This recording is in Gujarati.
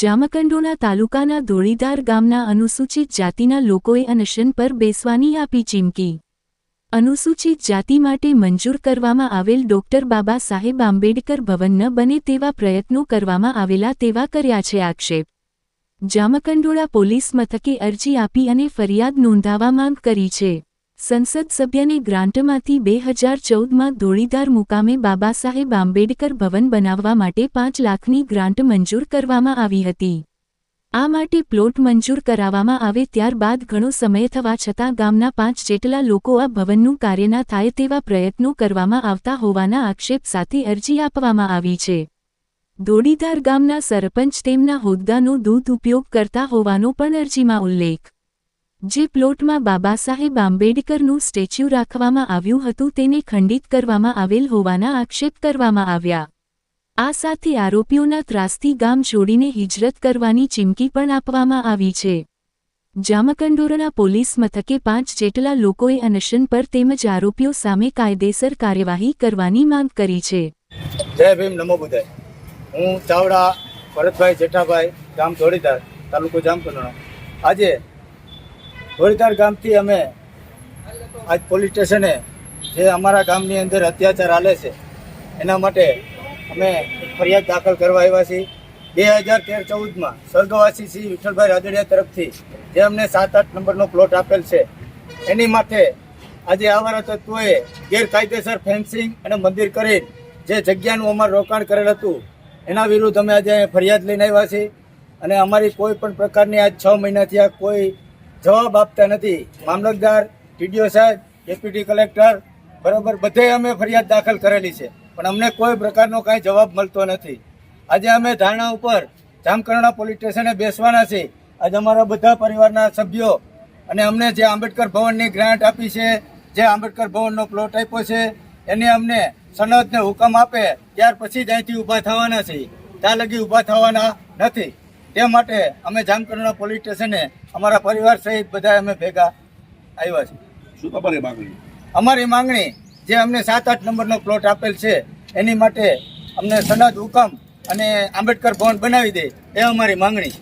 જામકંડોના તાલુકાના ધોળીધાર ગામના અનુસૂચિત જાતિના લોકોએ અનશન પર બેસવાની આપી ચીમકી. અનુસૂચિત જાતિ માટે મંજૂર કરવામાં આવેલ ડોક્ટર બાબા સાહેબ આંબેડકર ભવન ન બને તેવા પ્રયત્નો કરવામાં આવેલા તેવા કર્યા છે આક્ષેપ. જામકંડોળા પોલીસ મથકે અરજી આપી અને ફરિયાદ નોંધાવા માંગ કરી છે. સંસદ સભ્યને ગ્રાન્ટમાંથી બે હજાર ચૌદમાં ધોળીધાર મુકામે બાબા સાહેબ આંબેડકર ભવન બનાવવા માટે પાંચ લાખની ગ્રાન્ટ મંજૂર કરવામાં આવી હતી. આ માટે પ્લોટ મંજૂર કરાવવામાં આવે ત્યારબાદ ઘણો સમય થવા છતાં ગામના પાંચ જેટલા લોકો આ ભવનનું કાર્ય ના થાય તેવા પ્રયત્નો કરવામાં આવતા હોવાના આક્ષેપ સાથે અરજી આપવામાં આવી છે. ધોળીધાર ગામના સરપંચ તેમના હોદ્દાનો દૂધ ઉપયોગ કરતા હોવાનો પણ અરજીમાં ઉલ્લેખ. જે પ્લોટમાં બાબા સાહેબ આંબેડકરનું સ્ટેચ્યુ રાખવામાં આવ્યું હતું તેને ખંડિત કરવામાં આવેલ હોવાના આક્ષેપ કરવામાં આવ્યા. આ સાથે આરોપીઓના ત્રાસથી ગામ છોડીને હિજરત કરવાની ચીમકી પણ આપવામાં આવી છે. જામકંડોરણા પોલીસ મથકે પાંચ જેટલા લોકોએ અનશન પર તેમજ આરોપીઓ સામે કાયદેસર કાર્યવાહી કરવાની માંગ કરી છે. જય ભીમ, નમો બુધાય. હું ચાવડા ભરતભાઈ જેઠાભાઈ ગામ ધોળીધાર, તાલુકો જામકંડોળા આજે ધોળીધાર ગામથી અમે આજ પોલીસ સ્ટેશને જે અમારા ગામની અંદર અત્યાચાર હાલે છે, એના માટે અમે ફરિયાદ દાખલ કરવા આવ્યા છીએ. બે હજાર તેર ચૌદમાં સ્વર્ગવાસી શ્રી વિઠ્ઠલભાઈ રાદડિયા તરફથી જે અમને સાત આઠ નંબરનો પ્લોટ આપેલ છે, એની માટે આજે આવારા તત્વોએ ગેરકાયદેસર ફેન્સિંગ અને મંદિર કરી જે જગ્યાનું અમારું રોકાણ કરેલ હતું, એના વિરુદ્ધ અમે આજે ફરિયાદ લઈને આવ્યા છીએ. અને અમારી કોઈ પણ પ્રકારની આજ છ મહિનાથી આ કોઈ જવાબ આપતા નથી. મામલતદાર, ટીડીઓ સાહેબ, ડેપ્યુટી કલેક્ટર, બરાબર, બધે અમે ફરિયાદ દાખલ કરેલી છે. પણ અમને કોઈ પ્રકારનો કાંઈ જવાબ મળતો નથી. આજે અમે ધારણા ઉપર જામકરણા પોલીસ સ્ટેશને બેસવાના છે. આજે અમારા બધા પરિવારના સભ્યો અને અમને જે આંબેડકર ભવનની ગ્રાન્ટ આપી છે, જે આંબેડકર ભવનનો પ્લોટ આપ્યો છે, એને અમને સનદને હુકમ આપે, ત્યાર પછી જ અહીંથી ઊભા થવાના છે. ત્યાં લગી ઊભા થવાના નથી. તે માટે અમે જામકરના પોલીસ સ્ટેશને અમારા પરિવાર સહિત બધા અમે ભેગા આવ્યા છીએ. શું તમારી માંગણી? અમારી માંગણી જે અમને સાત આઠ નંબરનો પ્લોટ આપેલ છે એની માટે અમને સનદ હુકમ અને આંબેડકર ભવન બનાવી દે એ અમારી માંગણી છે.